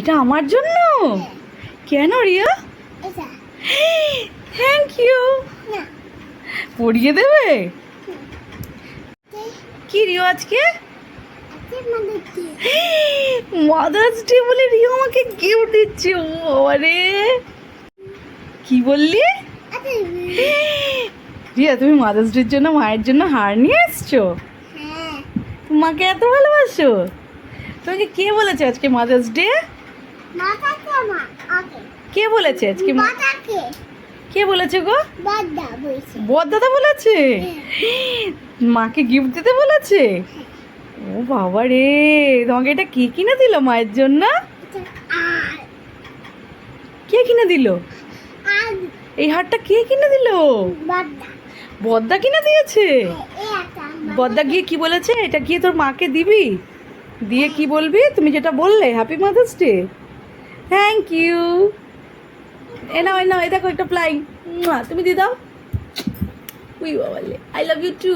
এটা আমার জন্য? কেন রিয়া? থ্যাংক ইউ পড়িয়ে দেবে? কি রিও আজকে? মাদার্স ডে বলে রিও আমাকে গিফট দিচ্ছে আরে কি বললি? রিয়া। তুমি মাদার্স ডের জন্য মায়ের জন্য হার নিয়ে এসছো? হ্যাঁ। মাকে এত ভালোবাসো? তোমাকে কে বলেছে আজকে মাদার্স ডে মা কে বলেছে আজকে কে বলেছে গো? বাদা বলছে। বলেছে? মাকে গিফট দিতে বলেছে? ও বাবা রে তোমাকে এটা কে কিনে দিল মায়ের জন্য? কে কিনে দিল? এই হারটা কে কিনে দিল? বাদা বদ্দা কিনে দিয়েছে? এই বদ্দা গিয়ে কি বলেছে? এটা গিয়ে তোর মাকে দিবি? দিয়ে কি বলবি? তুমি যেটা বললে happy mother's day thank you এ নাও এ নাও, এ দেখো একটা প্লাইং তুমি দিয়ে দাও। উই বাবা আই লাভ ইউ টু